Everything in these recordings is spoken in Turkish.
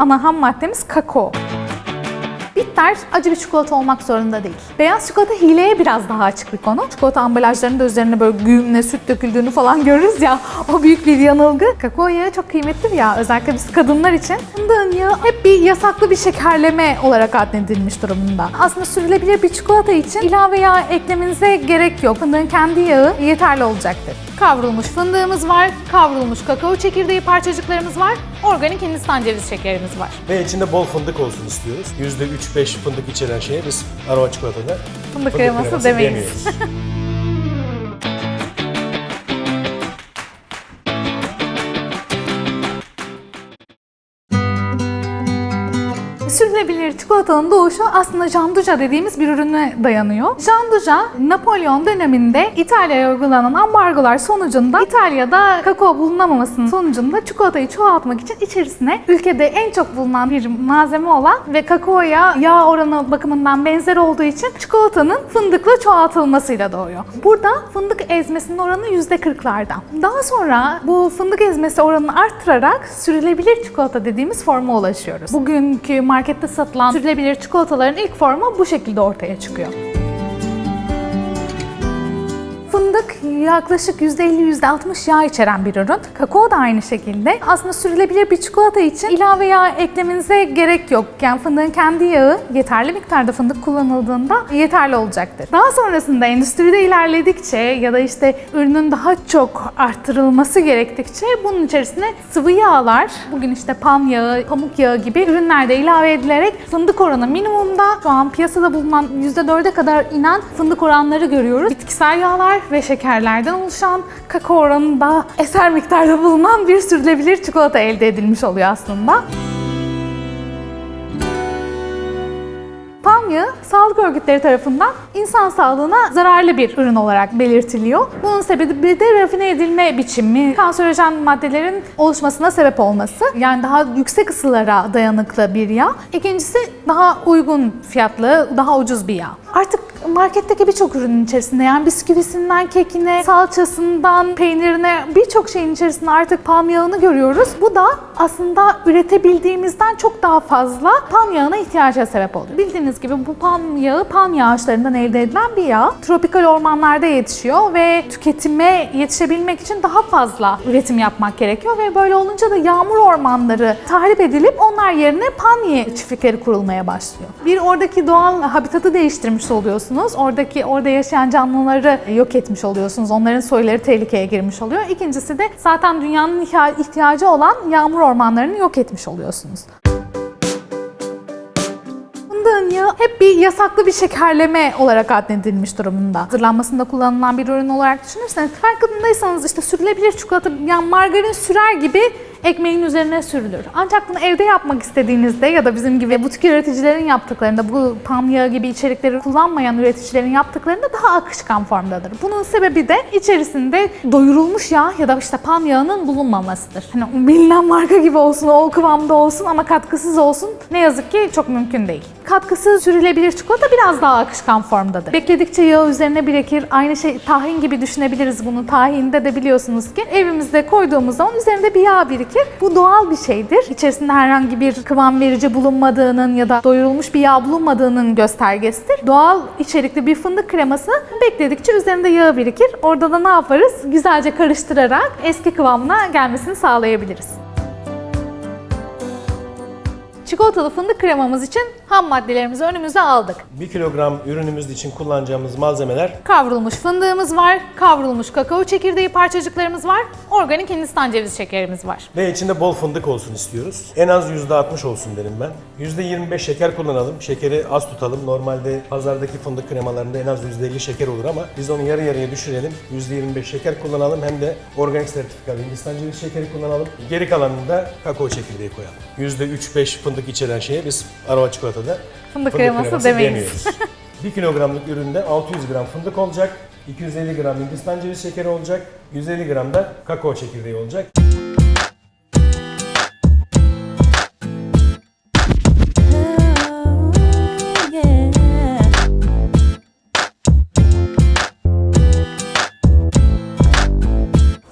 ana ham maddemiz kakao. Bitter acı bir çikolata olmak zorunda değil. Beyaz çikolata hileye biraz daha açık bir konu. Çikolata ambalajlarında üzerine böyle güğümle süt döküldüğünü falan görürüz ya. O büyük bir yanılgı. Kakao yağı çok kıymetli bir yağ. Özellikle biz kadınlar için. Fındığın yağı hep bir yasaklı bir şekerleme olarak adledilmiş durumunda. Aslında sürülebilir bir çikolata için ilave yağ eklemenize gerek yok. Fındığın kendi yağı yeterli olacaktır. Kavrulmuş fındığımız var, kavrulmuş kakao çekirdeği parçacıklarımız var, organik Hindistan cevizi şekerimiz var. Ve içinde bol fındık olsun istiyoruz. %3-5 fındık içeren şeye biz aroma çikolatada Fındık kreması demeyiz. demiyoruz. Sürülebilir çikolatanın doğuşu aslında Janduja dediğimiz bir ürüne dayanıyor. Janduja, Napolyon döneminde İtalya'ya uygulanan ambargolar sonucunda İtalya'da kakao bulunamamasının sonucunda çikolatayı çoğaltmak için içerisine ülkede en çok bulunan bir malzeme olan ve kakaoya yağ oranı bakımından benzer olduğu için çikolatanın fındıkla çoğaltılmasıyla doğuyor. Burada fındık ezmesinin oranı %40'larda. Daha sonra bu fındık ezmesi oranını arttırarak sürülebilir çikolata dediğimiz forma ulaşıyoruz. Bugünkü markette satılan sürülebilir çikolataların ilk formu bu şekilde ortaya çıkıyor. Fındık yaklaşık %50-%60 yağ içeren bir ürün. Kakao da aynı şekilde. Aslında sürülebilir bir çikolata için ilave yağ eklemenize gerek yok. Yani fındığın kendi yağı yeterli miktarda fındık kullanıldığında yeterli olacaktır. Daha sonrasında endüstride ilerledikçe ya da işte ürünün daha çok arttırılması gerektikçe bunun içerisine sıvı yağlar, bugün işte palm yağı, pamuk yağı gibi ürünler de ilave edilerek fındık oranı minimumda. Şu an piyasada bulunan %4'e kadar inen fındık oranları görüyoruz. Bitkisel yağlar ve şekerlerden oluşan kakao oranında eser miktarda bulunan bir sürülebilir çikolata elde edilmiş oluyor aslında. Palm yağı sağlık örgütleri tarafından insan sağlığına zararlı bir ürün olarak belirtiliyor. Bunun sebebi de rafine edilme biçimi, kanserojen maddelerin oluşmasına sebep olması. Yani daha yüksek ısılara dayanıklı bir yağ. İkincisi daha uygun fiyatlı, daha ucuz bir yağ. Artık marketteki birçok ürünün içerisinde yani bisküvisinden kekine, salçasından peynirine birçok şeyin içerisinde artık palm yağını görüyoruz. Bu da aslında üretebildiğimizden çok daha fazla palm yağına ihtiyaca sebep oluyor. Bildiğiniz gibi bu palm yağı palm ağaçlarından elde edilen bir yağ. Tropikal ormanlarda yetişiyor ve tüketime yetişebilmek için daha fazla üretim yapmak gerekiyor ve böyle olunca da yağmur ormanları tahrip edilip onlar yerine palmiye çiftlikleri kurulmaya başlıyor. Bir oradaki doğal habitatı değiştirmiş oluyorsunuz. Oradaki orada yaşayan canlıları yok etmiş oluyorsunuz. Onların soyları tehlikeye girmiş oluyor. İkincisi de zaten dünyanın ihtiyacı olan yağmur ormanlarını yok etmiş oluyorsunuz. Fındığın yağı hep bir yasaklı bir şekerleme olarak adledilmiş durumunda. Hazırlanmasında kullanılan bir ürün olarak düşünürseniz farkındaysanız işte sürülebilir çikolata yani margarin sürer gibi ekmeğin üzerine sürülür. Ancak bunu evde yapmak istediğinizde ya da bizim gibi butik üreticilerin yaptıklarında bu palm yağı gibi içerikleri kullanmayan üreticilerin yaptıklarında daha akışkan formdadır. Bunun sebebi de içerisinde doyurulmuş yağ ya da işte palm yağının bulunmamasıdır. Hani bilinen marka gibi olsun, o kıvamda olsun ama katkısız olsun ne yazık ki çok mümkün değil. Katkısız sürülebilir çikolata biraz daha akışkan formdadır. Bekledikçe yağ üzerine birikir. Aynı şey tahin gibi düşünebiliriz bunu. Tahinde de biliyorsunuz ki evimizde koyduğumuz zaman üzerinde bir yağ birikir. Bu doğal bir şeydir. İçerisinde herhangi bir kıvam verici bulunmadığının ya da doyurulmuş bir yağ bulunmadığının göstergesidir. Doğal içerikli bir fındık kreması bekledikçe üzerinde yağ birikir. Orada da ne yaparız? Güzelce karıştırarak eski kıvamına gelmesini sağlayabiliriz. Çikolatalı fındık kremamız için ham maddelerimizi önümüze aldık. 1 kilogram ürünümüz için kullanacağımız malzemeler Kavrulmuş fındığımız var, kavrulmuş kakao çekirdeği parçacıklarımız var, organik Hindistan cevizi şekerimiz var. ve içinde bol fındık olsun istiyoruz. En az %60 olsun derim ben. %25 şeker kullanalım. Şekeri az tutalım. Normalde pazardaki fındık kremalarında en az %50 şeker olur ama biz onu yarı yarıya düşürelim. %25 şeker kullanalım hem de organik sertifikalı Hindistan cevizi şekeri kullanalım. Geri kalanını da kakao çekirdeği koyalım. %3-5 fındık içeren şeye biz aroma çikolatada Fındık kreması demeyiz. demiyoruz. 1 kilogramlık üründe 600 gram fındık olacak, 250 gram Hindistan cevizi şekeri olacak, 150 gram da kakao çekirdeği olacak.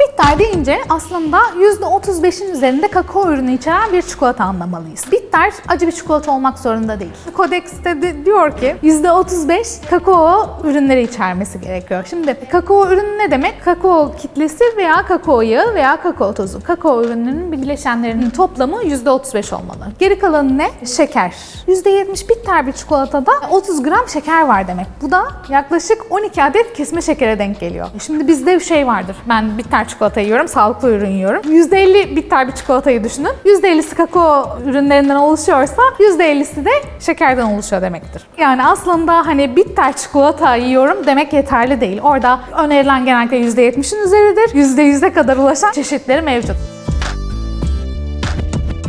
Bitter deyince aslında %35'in üzerinde kakao ürünü içeren bir çikolata anlamalıyız. Bitter acı bir çikolata olmak zorunda değil. Kodekste de diyor ki %35 kakao ürünleri içermesi gerekiyor. Şimdi kakao ürünü ne demek? Kakao kitlesi veya kakao yağı veya kakao tozu. Kakao ürünlerinin bileşenlerinin toplamı %35 olmalı. Geri kalanı ne? Şeker. %70 bitter bir çikolatada 30 gram şeker var demek. Bu da yaklaşık 12 adet kesme şekere denk geliyor. Şimdi bizde bir şey vardır. Ben bitter çikolata yiyorum, sağlıklı ürün yiyorum. %50 bitter bir çikolatayı düşünün. %50'si kakao ürünlerinden oluşuyorsa %50'si de şekerden oluşuyor demektir. Yani aslında hani bitter çikolata yiyorum demek yeterli değil. Orada önerilen genellikle %70'in üzeridir. %100'e kadar ulaşan çeşitleri mevcut.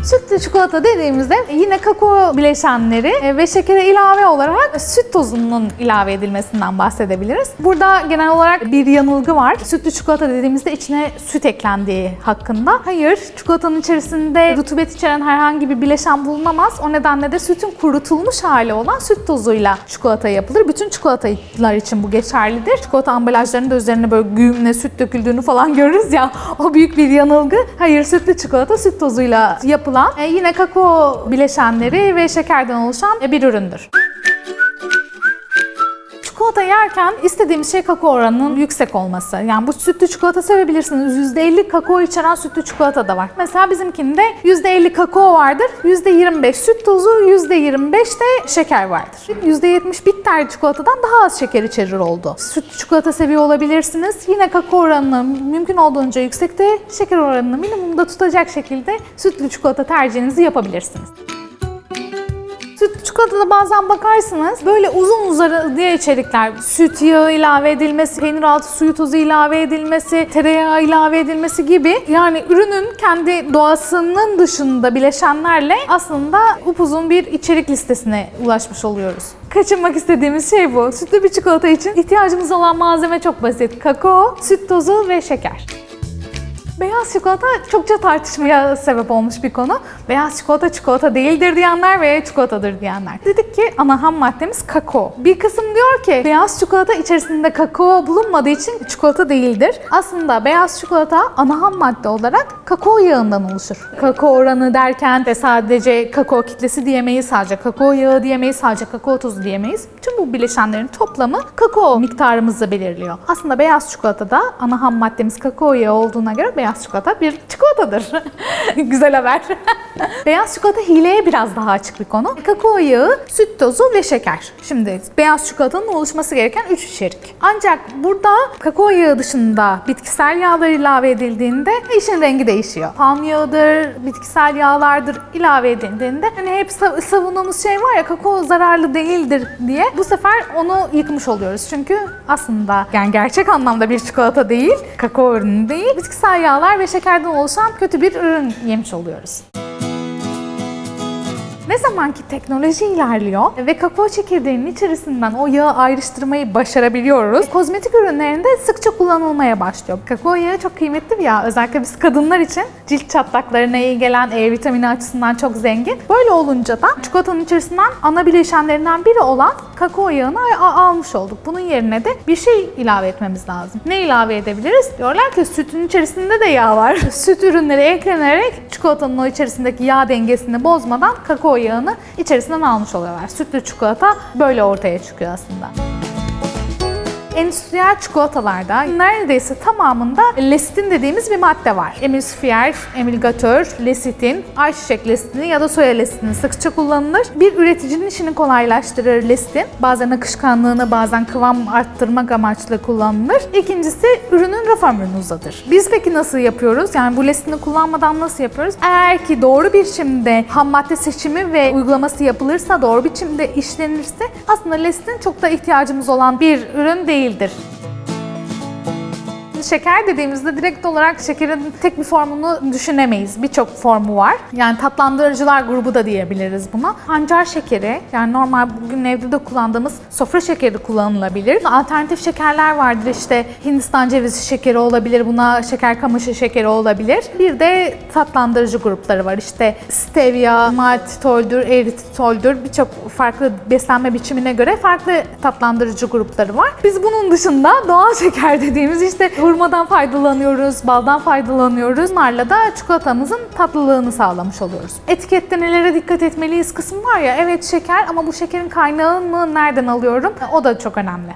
Sütlü çikolata dediğimizde yine kakao bileşenleri e, ve şekere ilave olarak süt tozunun ilave edilmesinden bahsedebiliriz. Burada genel olarak bir yanılgı var. Sütlü çikolata dediğimizde içine süt eklendiği hakkında. Hayır, çikolatanın içerisinde rutubet içeren herhangi bir bileşen bulunamaz. O nedenle de sütün kurutulmuş hali olan süt tozuyla çikolata yapılır. Bütün çikolatalar için bu geçerlidir. Çikolata ambalajlarının da üzerine böyle güğümle süt döküldüğünü falan görürüz ya. O büyük bir yanılgı. Hayır, sütlü çikolata süt tozuyla yapılan e, yine kakao bileşenleri ve şekerden oluşan e, bir üründür. Çikolata yerken istediğimiz şey kakao oranının yüksek olması. Yani bu sütlü çikolata sevebilirsiniz. %50 kakao içeren sütlü çikolata da var. Mesela bizimkinde %50 kakao vardır, %25 süt tozu, %25 de şeker vardır. %70 bitter çikolatadan daha az şeker içerir oldu. Sütlü çikolata seviyor olabilirsiniz. Yine kakao oranını mümkün olduğunca yüksekte, şeker oranını minimumda tutacak şekilde sütlü çikolata tercihinizi yapabilirsiniz. Çikolatada bazen bakarsınız böyle uzun uzarı diye içerikler. Süt yağı ilave edilmesi, peynir altı suyu tozu ilave edilmesi, tereyağı ilave edilmesi gibi. Yani ürünün kendi doğasının dışında bileşenlerle aslında upuzun bir içerik listesine ulaşmış oluyoruz. Kaçınmak istediğimiz şey bu. Sütlü bir çikolata için ihtiyacımız olan malzeme çok basit. Kakao, süt tozu ve şeker. Beyaz çikolata çokça tartışmaya sebep olmuş bir konu. Beyaz çikolata çikolata değildir diyenler ve çikolatadır diyenler. Dedik ki ana ham maddemiz kakao. Bir kısım diyor ki beyaz çikolata içerisinde kakao bulunmadığı için çikolata değildir. Aslında beyaz çikolata ana ham madde olarak kakao yağından oluşur. Kakao oranı derken de sadece kakao kitlesi diyemeyiz, sadece kakao yağı diyemeyiz, sadece kakao tozu diyemeyiz. Tüm bu bileşenlerin toplamı kakao miktarımızı belirliyor. Aslında beyaz çikolatada ana ham maddemiz kakao yağı olduğuna göre beyaz çikolata bir çikolatadır. Güzel haber. beyaz çikolata hileye biraz daha açık bir konu. Kakao yağı, süt tozu ve şeker. Şimdi beyaz çikolatanın oluşması gereken 3 içerik. Ancak burada kakao yağı dışında bitkisel yağlar ilave edildiğinde işin rengi değişiyor. Palm yağıdır, bitkisel yağlardır ilave edildiğinde hani hep sa- savunduğumuz şey var ya kakao zararlı değildir diye bu sefer onu yıkmış oluyoruz. Çünkü aslında yani gerçek anlamda bir çikolata değil, kakao ürünü değil, bitkisel yağlar ve şekerden oluşan kötü bir ürün yemiş oluyoruz. Ne zaman ki teknoloji ilerliyor ve kakao çekirdeğinin içerisinden o yağı ayrıştırmayı başarabiliyoruz, kozmetik ürünlerinde sıkça kullanılmaya başlıyor. Kakao yağı çok kıymetli bir yağ. Özellikle biz kadınlar için cilt çatlaklarına iyi gelen E vitamini açısından çok zengin. Böyle olunca da çikolatanın içerisinden ana bileşenlerinden biri olan kakao yağını almış olduk. Bunun yerine de bir şey ilave etmemiz lazım. Ne ilave edebiliriz? Diyorlar ki sütün içerisinde de yağ var. Süt ürünleri eklenerek çikolatanın o içerisindeki yağ dengesini bozmadan kakao yağını içerisinden almış oluyorlar. Sütlü çikolata böyle ortaya çıkıyor aslında. Endüstriyel çikolatalarda neredeyse tamamında lesitin dediğimiz bir madde var. Emülsifiyer, emülgatör, lesitin, ayçiçek lesitini ya da soya lesitini sıkça kullanılır. Bir üreticinin işini kolaylaştırır lesitin. Bazen akışkanlığını, bazen kıvam arttırmak amaçlı kullanılır. İkincisi ürünün raf ömrünü uzatır. Biz peki nasıl yapıyoruz? Yani bu lesitini kullanmadan nasıl yapıyoruz? Eğer ki doğru biçimde ham madde seçimi ve uygulaması yapılırsa, doğru biçimde işlenirse aslında lesitin çok da ihtiyacımız olan bir ürün değildir. Şeker dediğimizde direkt olarak şekerin tek bir formunu düşünemeyiz. Birçok formu var. Yani tatlandırıcılar grubu da diyebiliriz buna. Pancar şekeri, yani normal bugün evde de kullandığımız sofra şekeri kullanılabilir. Alternatif şekerler vardır işte Hindistan cevizi şekeri olabilir, buna şeker kamışı şekeri olabilir. Bir de tatlandırıcı grupları var. İşte stevia, maltitoldür, erititoldür birçok farklı beslenme biçimine göre farklı tatlandırıcı grupları var. Biz bunun dışında doğal şeker dediğimiz işte Kavurmadan faydalanıyoruz, baldan faydalanıyoruz. Bunlarla da çikolatamızın tatlılığını sağlamış oluyoruz. Etikette nelere dikkat etmeliyiz kısmı var ya, evet şeker ama bu şekerin kaynağını nereden alıyorum? O da çok önemli.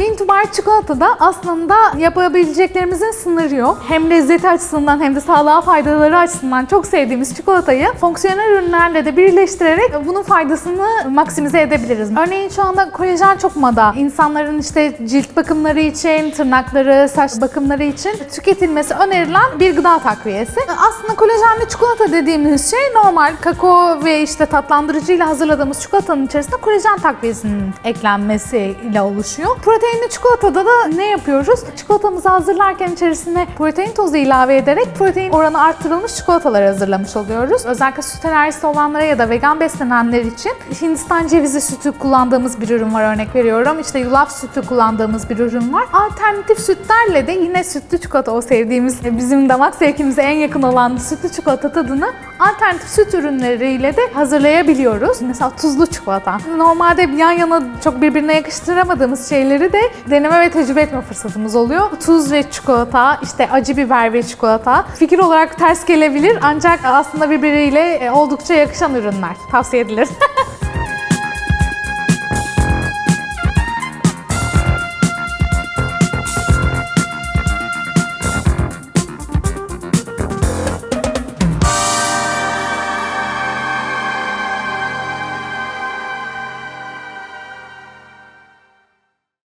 Mintubar çikolata da aslında yapabileceklerimizin sınırı yok. Hem lezzeti açısından hem de sağlığa faydaları açısından çok sevdiğimiz çikolatayı fonksiyonel ürünlerle de birleştirerek bunun faydasını maksimize edebiliriz. Örneğin şu anda kolajen çok moda. İnsanların işte cilt bakımları için, tırnakları, saç bakımları için tüketilmesi önerilen bir gıda takviyesi. Aslında kolajenli çikolata dediğimiz şey normal kakao ve işte tatlandırıcıyla hazırladığımız çikolatanın içerisinde kolajen takviyesinin eklenmesiyle oluşuyor. Proteinli çikolatada da ne yapıyoruz? Çikolatamızı hazırlarken içerisine protein tozu ilave ederek protein oranı arttırılmış çikolatalar hazırlamış oluyoruz. Özellikle süt alerjisi olanlara ya da vegan beslenenler için Hindistan cevizi sütü kullandığımız bir ürün var örnek veriyorum. İşte yulaf sütü kullandığımız bir ürün var. Alternatif sütlerle de yine sütlü çikolata o sevdiğimiz bizim damak zevkimize en yakın olan sütlü çikolata tadını alternatif süt ürünleriyle de hazırlayabiliyoruz. Mesela tuzlu çikolata. Normalde yan yana çok birbirine yakıştıramadığımız şeyleri de deneme ve tecrübe etme fırsatımız oluyor. Tuz ve çikolata, işte acı biber ve çikolata fikir olarak ters gelebilir ancak aslında birbiriyle e, oldukça yakışan ürünler. Tavsiye edilir.